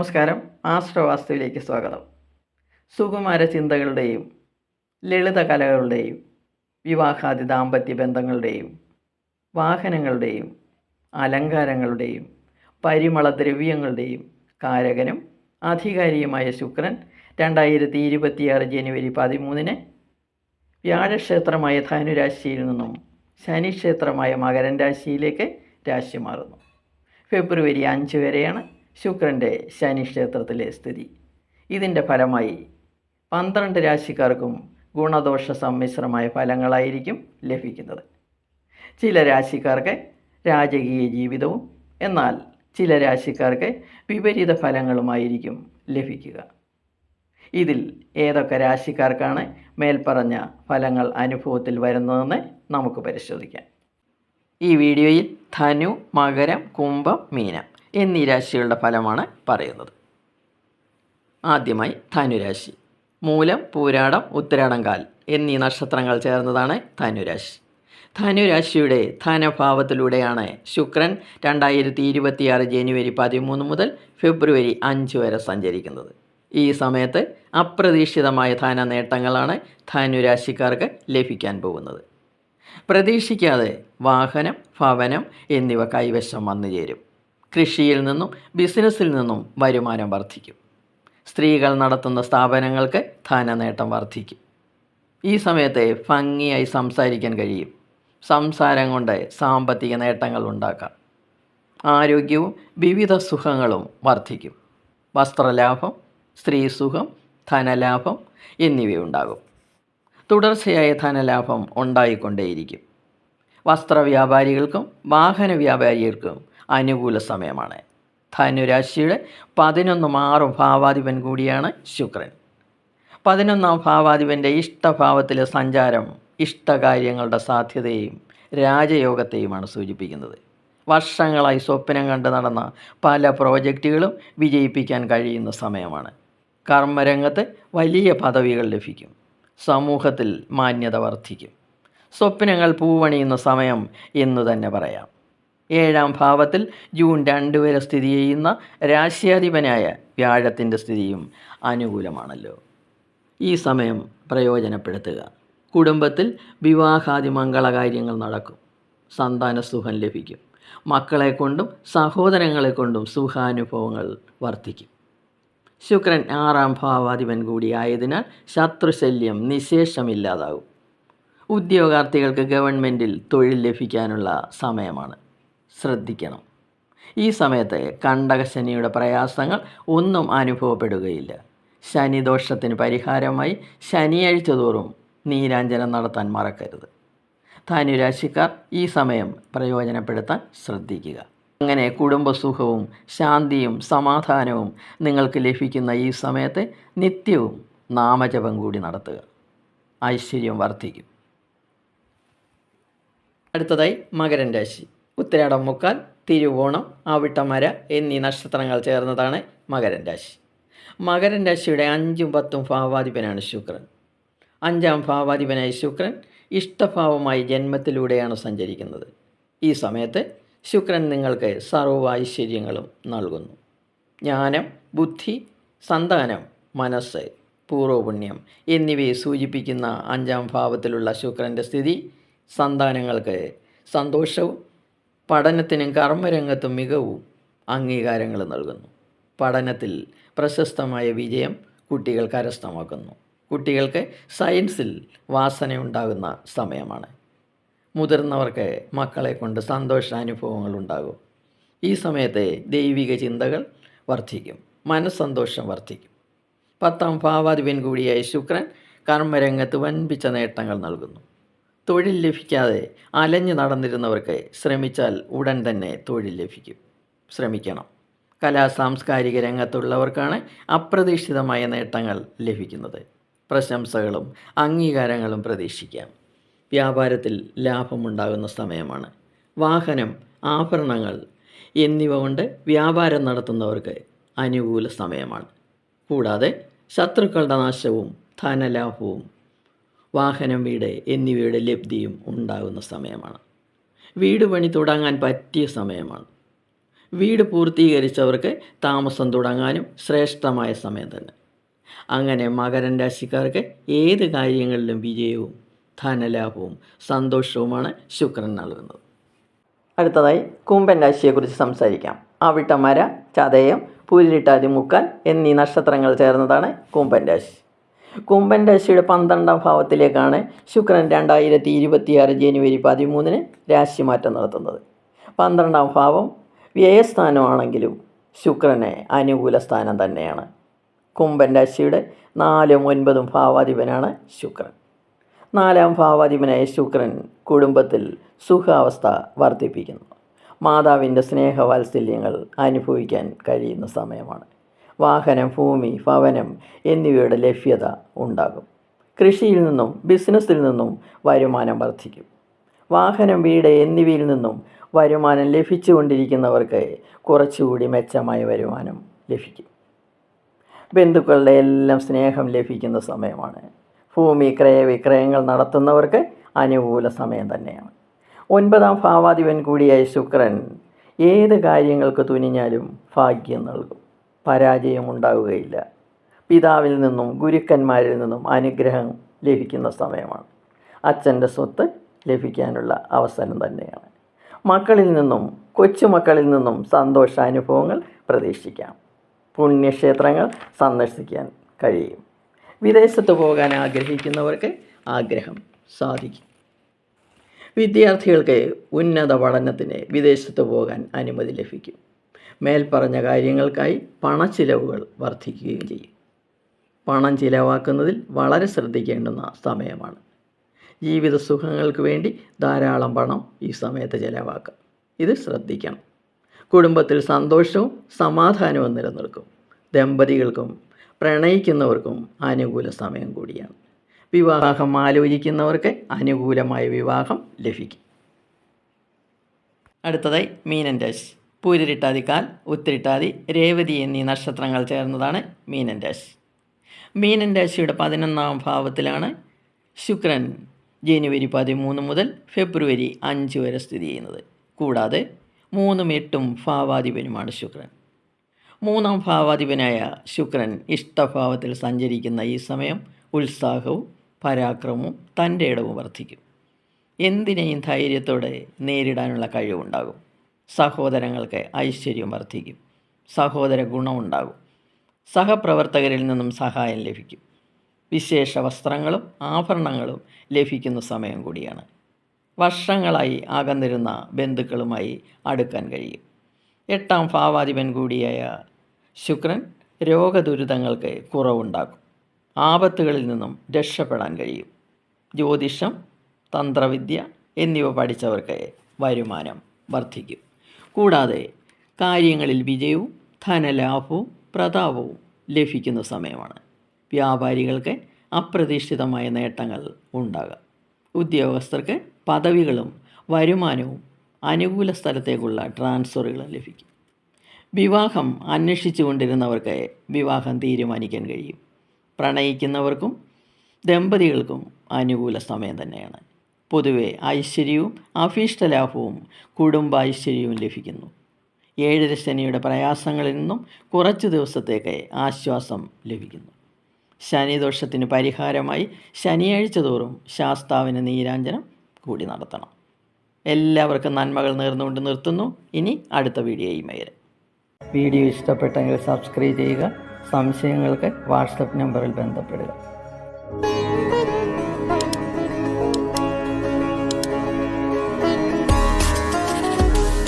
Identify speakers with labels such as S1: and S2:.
S1: നമസ്കാരം. ആശ്രവാസ്തുവിലേക്ക് സ്വാഗതം. സുകുമാര ചിന്തകളുടെയും ലളിത കലകളുടെയും വിവാഹാദി ദാമ്പത്യ ബന്ധങ്ങളുടെയും വാഹനങ്ങളുടെയും അലങ്കാരങ്ങളുടെയും പരിമള ദ്രവ്യങ്ങളുടെയും കാരകനും അധികാരിയുമായ ശുക്രൻ രണ്ടായിരത്തി ഇരുപത്തിയാറ് ജനുവരി പതിമൂന്നിന് വ്യാഴക്ഷേത്രമായ ധനുരാശിയിൽ നിന്നും ശനിക്ഷേത്രമായ മകരൻ രാശിയിലേക്ക് രാശി മാറുന്നു ഫെബ്രുവരി അഞ്ച് വരെയാണ് ശുക്രന്റെ ശനിക്ഷേത്രത്തിലെ സ്ഥിതി. ഇതിന്റെ ഫലമായി പന്ത്രണ്ട് രാശിക്കാർക്കും ഗുണദോഷ സമ്മിശ്രമായ ഫലങ്ങളായിരിക്കും ലഭിക്കുന്നത്. ചില രാശിക്കാർക്ക് രാജകീയ ജീവിതവും എന്നാൽ ചില രാശിക്കാർക്ക് വിപരീത ഫലങ്ങളുമായിരിക്കും ലഭിക്കുക. ഇതിൽ ഏതൊക്കെ രാശിക്കാർക്കാണ് മേൽപ്പറഞ്ഞ ഫലങ്ങൾ അനുഭവത്തിൽ വരുന്നതെന്ന് നമുക്ക് പരിശോധിക്കാം. ഈ വീഡിയോയിൽ ധനു മകരം കുംഭം മീനം എന്നീ രാശികളുടെ ഫലമാണ് പറയുന്നത്. ആദ്യമായി ധനുരാശി. മൂലം പൂരാടം ഉത്തരാടം കാൽ എന്നീ നക്ഷത്രങ്ങൾ ചേർന്നതാണ് ധനുരാശി. ധനുരാശിയുടെ ധനഭാവത്തിലൂടെയാണ് ശുക്രൻ രണ്ടായിരത്തി ഇരുപത്തിയാറ് ജനുവരി പതിമൂന്ന് മുതൽ ഫെബ്രുവരി അഞ്ച് വരെ സഞ്ചരിക്കുന്നത്. ഈ സമയത്ത് അപ്രതീക്ഷിതമായ ധന നേട്ടങ്ങളാണ് ധനുരാശിക്കാർക്ക് ലഭിക്കാൻ പോകുന്നത്. പ്രതീക്ഷിക്കാതെ വാഹനം ഭവനം എന്നിവ കൈവശം വന്നു ചേരും കൃഷിയിൽ നിന്നും ബിസിനസ്സിൽ നിന്നും വരുമാനം വർദ്ധിക്കും. സ്ത്രീകൾ നടത്തുന്ന സ്ഥാപനങ്ങൾക്ക് ധനനേട്ടം വർദ്ധിക്കും. ഈ സമയത്തെ ഭംഗിയായി സംസാരിക്കാൻ കഴിയും. സംസാരം കൊണ്ട് സാമ്പത്തിക നേട്ടങ്ങൾ ഉണ്ടാക്കാം. ആരോഗ്യവും വിവിധ സുഖങ്ങളും വർദ്ധിക്കും. വസ്ത്രലാഭം സ്ത്രീസുഖം ധനലാഭം എന്നിവയുണ്ടാകും. തുടർച്ചയായ ധനലാഭം ഉണ്ടായിക്കൊണ്ടേയിരിക്കും. വസ്ത്രവ്യാപാരികൾക്കും വാഹന വ്യാപാരികൾക്കും അനുകൂല സമയമാണ്. ധനുരാശിയുടെ പതിനൊന്നും ആറും ഭാവാധിപൻ കൂടിയാണ് ശുക്രൻ. പതിനൊന്നാം ഭാവാധിപന്റെ ഇഷ്ടഭാവത്തിലെ സഞ്ചാരം ഇഷ്ടകാര്യങ്ങളുടെ സാധ്യതയും രാജയോഗത്തെയുമാണ് സൂചിപ്പിക്കുന്നത്. വർഷങ്ങളായി സ്വപ്നം കണ്ട് നടന്ന പല പ്രോജക്റ്റുകളും വിജയിപ്പിക്കാൻ കഴിയുന്ന സമയമാണ്. കർമ്മരംഗത്ത് വലിയ പദവികൾ ലഭിക്കും. സമൂഹത്തിൽ മാന്യത വർദ്ധിക്കും. സ്വപ്നങ്ങൾ പൂവണിയുന്ന സമയം എന്ന് തന്നെ പറയാം. ഏഴാം ഭാവത്തിൽ ജൂൺ രണ്ട് വരെ സ്ഥിതി ചെയ്യുന്ന രാശ്യാധിപനായ വ്യാഴത്തിന്റെ സ്ഥിതിയും അനുകൂലമാണല്ലോ. ഈ സമയം പ്രയോജനപ്പെടുത്തുക. കുടുംബത്തിൽ വിവാഹാദി മംഗളകാര്യങ്ങൾ നടക്കും. സന്താന സുഖം ലഭിക്കും. മക്കളെ കൊണ്ടും സഹോദരങ്ങളെ കൊണ്ടും സുഖാനുഭവങ്ങൾ വർദ്ധിക്കും. ശുക്രൻ ആറാം ഭാവാധിപൻ കൂടിയായതിനാൽ ശത്രുശല്യം നിശേഷമില്ലാതാകും. ഉദ്യോഗാർത്ഥികൾക്ക് ഗവൺമെന്റിൽ തൊഴിൽ ലഭിക്കാനുള്ള സമയമാണ്. ശ്രദ്ധിക്കണം. ഈ സമയത്ത് കണ്ടകശനിയുടെ പ്രയാസങ്ങൾ ഒന്നും അനുഭവപ്പെടുകയില്ല. ശനിദോഷത്തിന് പരിഹാരമായി ശനിയാഴ്ച തോറും നീരാഞ്ജനം നടത്താൻ മറക്കരുത്. ധനുരാശിക്കാർ ഈ സമയം പ്രയോജനപ്പെടുത്താൻ ശ്രദ്ധിക്കുക. അങ്ങനെ കുടുംബസുഖവും ശാന്തിയും സമാധാനവും നിങ്ങൾക്ക് ലഭിക്കുന്ന ഈ സമയത്ത് നിത്യവും നാമജപം കൂടി നടത്തുക. ഐശ്വര്യം വർദ്ധിക്കും. അടുത്തതായി മകരൻ രാശി. ഉത്തരാടം മുക്കാൽ തിരുവോണം ആവിട്ടമര എന്നീ നക്ഷത്രങ്ങൾ ചേർന്നതാണ് മകരൻ രാശി. മകരൻ രാശിയുടെ അഞ്ചും പത്തും ഭാവാധിപനാണ് ശുക്രൻ. അഞ്ചാം ഭാവാധിപനായ ശുക്രൻ ഇഷ്ടഭാവമായി ജന്മത്തിലൂടെയാണ് സഞ്ചരിക്കുന്നത്. ഈ സമയത്ത് ശുക്രൻ നിങ്ങൾക്ക് സർവ ഐശ്വര്യങ്ങളും നൽകുന്നു. ജ്ഞാനം ബുദ്ധി സന്താനം മനസ്സ് പൂർവപുണ്യം എന്നിവയെ സൂചിപ്പിക്കുന്ന അഞ്ചാം ഭാവത്തിലുള്ള ശുക്രന്റെ സ്ഥിതി സന്താനങ്ങൾക്ക് സന്തോഷവും പഠനത്തിനും കർമ്മരംഗത്തും മികവും അംഗീകാരങ്ങൾ നൽകുന്നു. പഠനത്തിൽ പ്രശസ്തമായ വിജയം കുട്ടികൾ കരസ്ഥമാക്കുന്നു. കുട്ടികൾക്ക് സയൻസിൽ വാസനയുണ്ടാകുന്ന സമയമാണ്. മുതിർന്നവർക്ക് മക്കളെ കൊണ്ട് സന്തോഷാനുഭവങ്ങൾ ഉണ്ടാകും. ഈ സമയത്തെ ദൈവിക ചിന്തകൾ വർദ്ധിക്കും. മനസ്സന്തോഷം വർദ്ധിക്കും. പത്താം ഭാവാധിപൻ കൂടിയായ ശുക്രൻ കർമ്മരംഗത്ത് വൻപിച്ച നേട്ടങ്ങൾ നൽകുന്നു. തൊഴിൽ ലഭിക്കാതെ അലഞ്ഞു നടന്നിരുന്നവർക്ക് ശ്രമിച്ചാൽ ഉടൻ തന്നെ തൊഴിൽ ലഭിക്കും. ശ്രമിക്കണം. കലാ സാംസ്കാരിക രംഗത്തുള്ളവർക്കാണ് അപ്രതീക്ഷിതമായ നേട്ടങ്ങൾ ലഭിക്കുന്നത്. പ്രശംസകളും അംഗീകാരങ്ങളും പ്രതീക്ഷിക്കാം. വ്യാപാരത്തിൽ ലാഭമുണ്ടാകുന്ന സമയമാണ്. വാഹനം ആഭരണങ്ങൾ എന്നിവ കൊണ്ട് വ്യാപാരം നടത്തുന്നവർക്ക് അനുകൂല സമയമാണ്. കൂടാതെ ശത്രുക്കളുടെ നാശവും ധനലാഭവും വാഹനം വീട് എന്നിവയുടെ ലബ്ധിയും ഉണ്ടാകുന്ന സമയമാണ്. വീട് പണി തുടങ്ങാൻ പറ്റിയ സമയമാണ്. വീട് പൂർത്തീകരിച്ചവർക്ക് താമസം തുടങ്ങാനും ശ്രേഷ്ഠമായ സമയം തന്നെ. അങ്ങനെ മകരൻ രാശിക്കാർക്ക് ഏത് കാര്യങ്ങളിലും വിജയവും ധനലാഭവും സന്തോഷവുമാണ് ശുക്രൻ നൽകുന്നത്. അടുത്തതായി കുംഭൻ രാശിയെക്കുറിച്ച് സംസാരിക്കാം. അവിട്ടമര ചതയം പൂരിട്ടാതി മുക്കാൽ എന്നീ നക്ഷത്രങ്ങൾ ചേർന്നതാണ് കുംഭൻ രാശി. കുംഭൻ രാശിയുടെ പന്ത്രണ്ടാം ഭാവത്തിലേക്കാണ് ശുക്രൻ രണ്ടായിരത്തി ഇരുപത്തിയാറ് ജനുവരി പതിമൂന്നിന് രാശിമാറ്റം നടത്തുന്നത്. പന്ത്രണ്ടാം ഭാവം വ്യയസ്ഥാനമാണെങ്കിലും ശുക്രനെ അനുകൂല സ്ഥാനം തന്നെയാണ്. കുംഭൻ രാശിയുടെ നാലും ഒൻപതും ഭാവാധിപനാണ് ശുക്രൻ. നാലാം ഭാവാധിപനായ ശുക്രൻ കുടുംബത്തിൽ സുഖാവസ്ഥ വർദ്ധിപ്പിക്കുന്നു. മാതാവിന്റെ സ്നേഹവാത്സല്യങ്ങൾ അനുഭവിക്കാൻ കഴിയുന്ന സമയമാണ്. വാഹനം ഭൂമി ഭവനം എന്നിവയുടെ ലഭ്യത ഉണ്ടാകും. കൃഷിയിൽ നിന്നും ബിസിനസ്സിൽ നിന്നും വരുമാനം വർദ്ധിക്കും. വാഹനം വീട് എന്നിവയിൽ നിന്നും വരുമാനം ലഭിച്ചുകൊണ്ടിരിക്കുന്നവർക്ക് കുറച്ചുകൂടി മെച്ചമായ വരുമാനം ലഭിക്കും. ബന്ധുക്കളുടെ എല്ലാം സ്നേഹം ലഭിക്കുന്ന സമയമാണ്. ഭൂമി ക്രയവിക്രയങ്ങൾ നടത്തുന്നവർക്ക് അനുകൂല സമയം തന്നെയാണ്. ഒൻപതാം ഭാവാധിപൻ കൂടിയായ ശുക്രൻ ഏത് കാര്യങ്ങൾക്ക് തുനിഞ്ഞാലും ഭാഗ്യം നൽകും. പരാജയം ഉണ്ടാവുകയില്ല പിതാവിൽ നിന്നും ഗുരുക്കന്മാരിൽ നിന്നും അനുഗ്രഹം ലഭിക്കുന്ന സമയമാണ്. അച്ഛന്റെ സ്വത്ത് ലഭിക്കാനുള്ള അവസരം തന്നെയാണ്. മക്കളിൽ നിന്നും കൊച്ചുമക്കളിൽ നിന്നും സന്തോഷാനുഭവങ്ങൾ പ്രതീക്ഷിക്കാം. പുണ്യക്ഷേത്രങ്ങൾ സന്ദർശിക്കാൻ കഴിയും. വിദേശത്ത് പോകാൻ ആഗ്രഹിക്കുന്നവർക്ക് ആഗ്രഹം സാധിക്കും. വിദ്യാർത്ഥികൾക്ക് ഉന്നത പഠനത്തിന് വിദേശത്ത് പോകാൻ അനുമതി ലഭിക്കും. മേൽപ്പറഞ്ഞ കാര്യങ്ങൾക്കായി പണച്ചിലവുകൾ വർദ്ധിക്കുകയും ചെയ്യും. പണം ചിലവാക്കുന്നതിൽ വളരെ ശ്രദ്ധിക്കേണ്ടുന്ന സമയമാണ്. ജീവിത സുഖങ്ങൾക്ക് വേണ്ടി ധാരാളം പണം ഈ സമയത്ത് ചിലവാക്കാം. ഇത് ശ്രദ്ധിക്കണം. കുടുംബത്തിൽ സന്തോഷവും സമാധാനവും നിലനിൽക്കും. ദമ്പതികൾക്കും പ്രണയിക്കുന്നവർക്കും അനുകൂല സമയം കൂടിയാണ്. വിവാഹം ആലോചിക്കുന്നവർക്ക് അനുകൂലമായ വിവാഹം ലഭിക്കും. അടുത്തതായി മീനൻ രാശി. പൂരിട്ടാതി കാൽ ഉത്തിരിട്ടാതി രേവതി എന്നീ നക്ഷത്രങ്ങൾ ചേർന്നതാണ് മീനൻ രാശി. മീനൻ രാശിയുടെ പതിനൊന്നാം ഭാവത്തിലാണ് ശുക്രൻ ജനുവരി പതിമൂന്ന് മുതൽ ഫെബ്രുവരി അഞ്ച് വരെ സ്ഥിതി ചെയ്യുന്നത്. കൂടാതെ മൂന്നും എട്ടും ഭാവാധിപനുമാണ് ശുക്രൻ. മൂന്നാം ഭാവാധിപനായ ശുക്രൻ ഇഷ്ടഭാവത്തിൽ സഞ്ചരിക്കുന്ന ഈ സമയം ഉത്സാഹവും പരാക്രമവും തന്റെ ഇടവും വർദ്ധിക്കും. എന്തിനേയും ധൈര്യത്തോടെ നേരിടാനുള്ള കഴിവുണ്ടാകും. സഹോദരങ്ങൾക്ക് ഐശ്വര്യം വർദ്ധിക്കും. സഹോദര ഗുണമുണ്ടാകും. സഹപ്രവർത്തകരിൽ നിന്നും സഹായം ലഭിക്കും. വിശേഷ വസ്ത്രങ്ങളും ആഭരണങ്ങളും ലഭിക്കുന്ന സമയം കൂടിയാണ്. വർഷങ്ങളായി അകന്നിരുന്ന ബന്ധുക്കളുമായി അടുക്കാൻ കഴിയും. എട്ടാം ഭാവാധിപൻ കൂടിയായ ശുക്രൻ രോഗദുരിതങ്ങൾക്ക് കുറവുണ്ടാക്കും. ആപത്തുകളിൽ നിന്നും രക്ഷപ്പെടാൻ കഴിയും. ജ്യോതിഷം തന്ത്രവിദ്യ എന്നിവ പഠിച്ചവർക്ക് വരുമാനം വർദ്ധിക്കും. കൂടാതെ കാര്യങ്ങളിൽ വിജയവും ധനലാഭവും പ്രതാപവും ലഭിക്കുന്ന സമയമാണ്. വ്യാപാരികൾക്ക് അപ്രതീക്ഷിതമായ നേട്ടങ്ങൾ ഉണ്ടാകാം. ഉദ്യോഗസ്ഥർക്ക് പദവികളും വരുമാനവും അനുകൂല സ്ഥലത്തേക്കുള്ള ട്രാൻസ്ഫറുകളും ലഭിക്കും. വിവാഹം അന്വേഷിച്ചു കൊണ്ടിരുന്നവർക്ക് വിവാഹം തീരുമാനിക്കാൻ കഴിയും. പ്രണയിക്കുന്നവർക്കും ദമ്പതികൾക്കും അനുകൂല സമയം തന്നെയാണ്. പൊതുവെ ഐശ്വര്യവും അഭീഷ്ടലാഭവും കുടുംബ ഐശ്വര്യവും ലഭിക്കുന്നു. ഏഴര ശനിയുടെ പ്രയാസങ്ങളിൽ നിന്നും കുറച്ച് ദിവസത്തേക്ക് ആശ്വാസം ലഭിക്കുന്നു. ശനിദോഷത്തിന് പരിഹാരമായി ശനിയാഴ്ച തോറും ശാസ്താവിന് നീരാഞ്ജനം കൂടി നടത്തണം. എല്ലാവർക്കും നന്മകൾ നേർന്നുകൊണ്ട് നിർത്തുന്നു. ഇനി അടുത്ത വീഡിയോയുമായി വരാം. വീഡിയോ ഇഷ്ടപ്പെട്ടെങ്കിൽ സബ്സ്ക്രൈബ് ചെയ്യുക സംശയങ്ങൾക്ക് വാട്സപ്പ് നമ്പറിൽ ബന്ധപ്പെടുക.